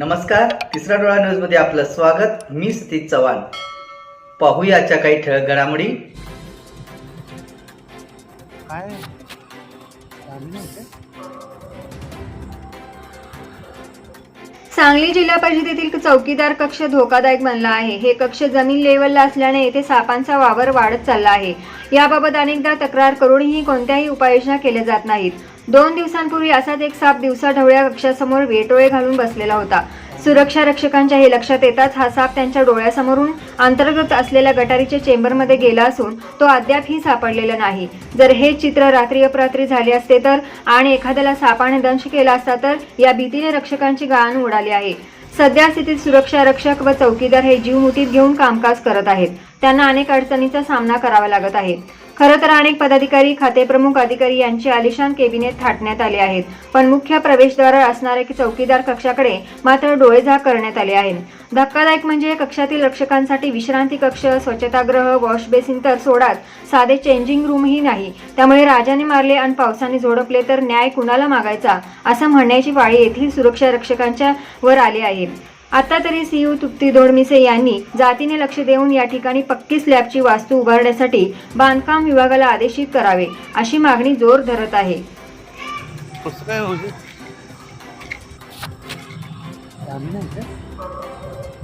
नमस्कार तिसरा डोळा न्यूजमध्ये आपलं स्वागत. मी सतीश चव्हाण. पाहूया आजच्या काही ठळक घडामोडी. काय? सांगली जिल्हा परिषदेतील चौकीदार कक्ष धोकादायक बनला आहे. हे कक्ष जमीन लेवलला असल्याने येथे सापांचा वावर वाढत चालला आहे. याबाबत अनेकदा तक्रार करूनही कोणत्याही उपाययोजना केल्या जात नाहीत. दोन दिवसांपूर्वी असाच एक साप दिवसा ढवळ्या कक्षासमोर वेटोळे घालून बसलेला होता. सुरक्षा रक्षकांच्या हे लक्षात येताच हा साप त्यांच्या डोळ्यासमोरून अंतर्गत असलेल्या गटारीच्या चेंबरमध्ये गेला असून तो अद्यापही सापडलेला नाही. जर हे चित्र रात्री अपरात्री झाले असते तर आणि एखाद्याला सापाने दंश केला असता तर या भीतीने रक्षकांची गाळण उडाली आहे. सध्या स्थितीत सुरक्षा रक्षक व चौकीदार हे जीव मुठीत घेऊन कामकाज करत आहेत. त्यांना अनेक अडचणीचा सामना करावा लागत आहे. खरं तर अनेक पदाधिकारी खातेप्रमुख अधिकारी यांचे आलिशान केबिनेट थाटण्यात आले आहेत. पण मुख्य प्रवेशद्वार असणाऱ्या चौकीदार कक्षाकडे मात्र डोळेझाक करण्यात आले आहे धक्कादायक म्हणजे कक्षातील रक्षकांसाठी विश्रांती कक्ष स्वच्छतागृह वॉश बेसिन तर सोडाच साधे चेंजिंग रूमही नाही. त्यामुळे राजाने मारले आणि पावसाने झोडपले तर न्याय कुणाला मागायचा? असं म्हणण्याची पाळी येथील सुरक्षा रक्षकांच्या वर आली आहे. आता तरी सीयू तुप्ती दोडमिसे यांनी जातीने लक्ष देऊन या ठिकाणी पक्की स्लॅबची वास्तू उभारण्यासाठी बांधकाम विभागाला आदेशित करावे अशी मागणी जोर धरत आहे.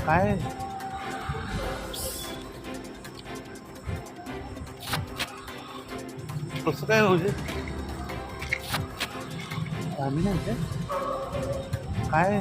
काय कसं काय? काय?